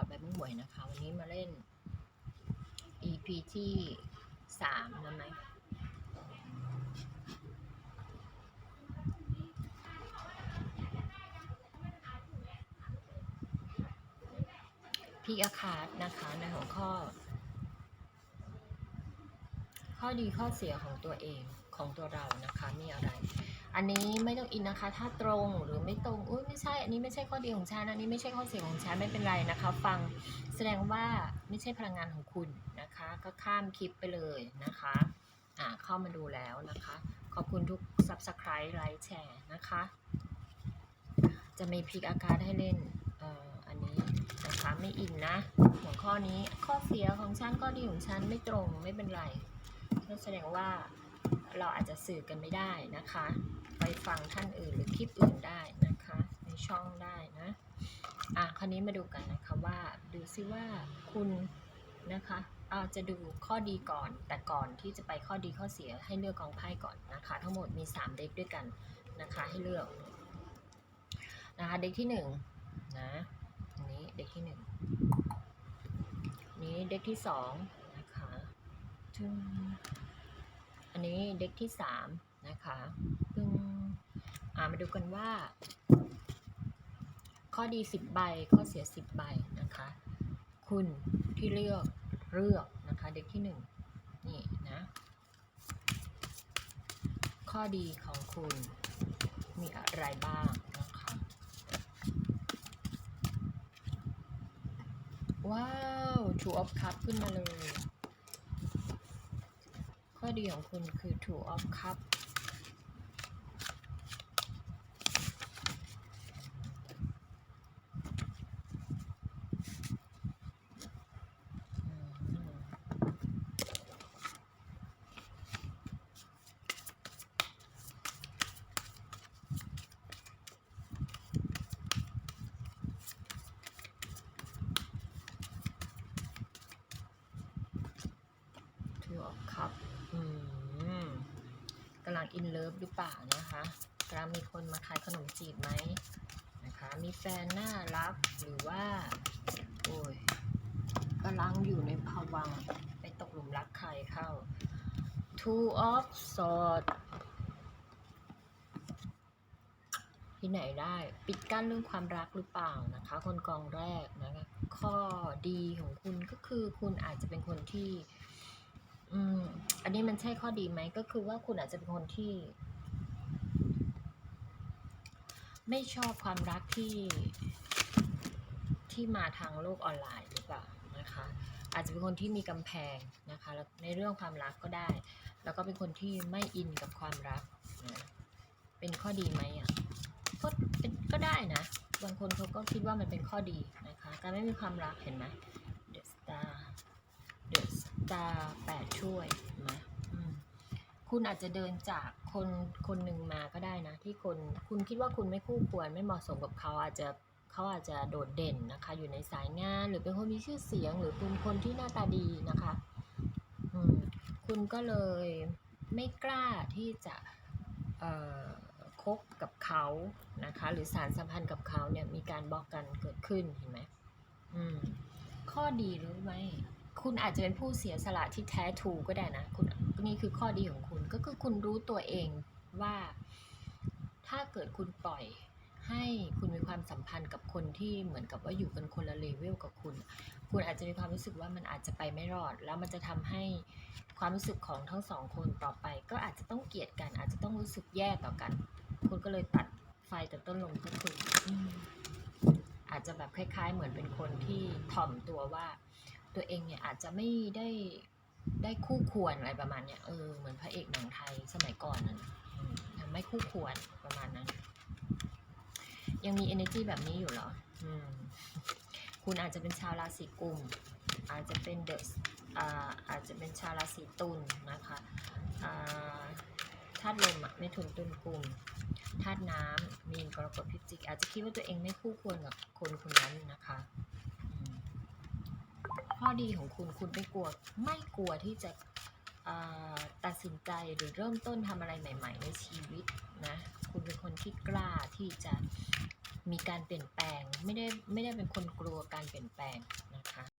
อดใบมุ่หวยนะคะ วันนี้มาเล่น EP ที่สามนะไหมพี่อาคาดนะคะในหัวข้อ ข้อดีข้อเสียของตัวเองของตัวเรานะคะ มีอะไร อันนี้ไม่ต้องอินนะคะ ถ้าตรงหรือไม่ตรงอุ้ยไม่ใช่ อันนี้ไม่ใช่ข้อดีของฉันอันนี้ไม่ใช่ข้อเสียของฉันไม่เป็นไรนะคะ ฟังแสดงว่าไม่ใช่พลังงานของคุณนะคะ ก็ข้ามคลิปไปเลยนะคะอ่าเข้ามาดูแล้วนะคะ ขอบคุณทุก subscribe ไลค์แชร์นะคะ จะมีพิกอาการให้เล่นเอ่ออันนี้นะคะไม่อินนะหัวข้อนี้ข้อเสียของฉันข้อดีของฉันไม่ตรงไม่เป็นไรก็แสดงว่า เราอาจจะสื่อกันไม่ได้นะคะ ไปฟังท่านอื่นหรือคลิปอื่นได้นะคะ ในช่องได้นะ อะคราวนี้มาดูกันนะคะว่าดูซิว่าคุณนะคะอาจะดูข้อดีก่อน แต่ก่อนที่จะไปข้อดีข้อเสียให้เลือกกองไพ่ก่อนนะคะ ทั้งหมดมี 3 เด็กด้วยกันนะคะให้เลือกนะคะเด็กที่1นะอันนี้เด็กที่ 1 นี้เด็กที่2นะคะจึง นนี้เด็กที่3นะคะปึ้งอ่ามาดูกันว่า ข้อดี10ใบ ข้อเสีย10ใบนะคะ คุณที่เลือกเลือกนะคะ เด็กที่1น,นี่นะ ข้อดีของคุณมีอะไรบ้างนะคะ ว้าว Two of Cup ขึ้นมาเลย ดีของคุณคือ Two of Cup อืม Two of Cup อืมกำลัง อินเลิฟหรือเปล่านะคะกำลังมีคนมาขายขนมจีบไหมนะคะ มีแฟนน่ารักหรือว่า โอ้ยกำลังอยู่ในภวังไปตกหลุมรักใครเข้า Two of Swords ที่ไหนได้ ปิดกั้นเรื่องความรักหรือเปล่านะคะ คนกองแรกนะคะข้อดีของคุณก็คือคุณอาจจะเป็นคนที่ นนี้มันใช่ข้อดีไหมก็คือว่าคุณอาจจะเป็นคนที่ ไม่ชอบความรักที่ที่มาทางโลกออนไลน์หรือเปล่านะคะ อาจจะเป็นคนที่มีกำแพงนะคะในเรื่องความรักก็ได้ แล้วก็เป็นคนที่ไม่อินกับความรักนะเป็นข้อดีไหมอะก็เป็นก็ได้นะบางคนเขาก็คิดว่ามันเป็นข้อดีนะคะ การไม่มีความรักเห็นไหม The Star The Star แปดช่วย คุณอาจจะเดินจากคนคนหนึ่งมาก็ได้นะ ที่คนคุณคิดว่าคุณไม่คู่ควรไม่เหมาะสมกับเขาอาจจะเขาอาจจะโดดเด่นนะคะ อยู่ในสายงาน หรือเป็นคนมีชื่อเสียง หรือเป็นคนที่หน้าตาดีนะคะอืมคุณก็เลยไม่กล้าที่จะเอ่อคบกับเขานะคะ หรือสารสัมพันธ์กับเขาเนี่ยมีการบอกกันเกิดขึ้นเห็นไหมอืมข้อดีรือไหมคุณอาจจะเป็นผู้เสียสละที่แท้ทรูก็ได้นะ คุณ นี่คือข้อดีของคุณก็คือคุณรู้ตัวเองว่า ถ้าเกิดคุณปล่อยให้คุณมีความสัมพันธ์กับคนที่เหมือนกับว่าอยู่กันคนละเลเวลกับคุณ คุณอาจจะมีความรู้สึกว่ามันอาจจะไปไม่รอด แล้วมันจะทำให้ความรู้สึกของทั้งสองคนต่อไป ก็อาจจะต้องเกลียดกัน อาจจะต้องรู้สึกแย่ต่อกัน คุณก็เลยตัดไฟแต่ต้นลมก็คืออาจจะแบบคล้าย ๆ เหมือนเป็นคนที่ถ่อมตัวว่า ตัวเองเนี่ยอาจจะไม่ได้ ได้คู่ควรอะไรประมาณเนี้ยเออเหมือนพระเอกหนังไทยสมัยก่อนนั่นอืมยังไม่คู่ควรประมาณนั้น ยังมี energy แบบนี้อยู่เหรออืมคุณอาจจะเป็นชาวราศีกุม อาจจะเป็นเดอะอาจจะเป็นชาวราศีตุลนะคะธาตุลมอะไม่ถุนตุลกุมธาตุน้ำมีนกรกฎพิจิก อาจจะคิดว่าตัวเองไม่คู่ควรกับคนคนนั้นนะคะ ข้อดีของคุณคุณไม่กลัวไม่กลัวที่จะตัดสินใจหรือเริ่มต้นทำอะไรใหม่ ๆ ในชีวิตนะคุณเป็นคนที่กล้าที่จะมีการเปลี่ยนแปลงไม่ได้ไม่ได้เป็นคนกลัวการเปลี่ยนแปลงนะคะ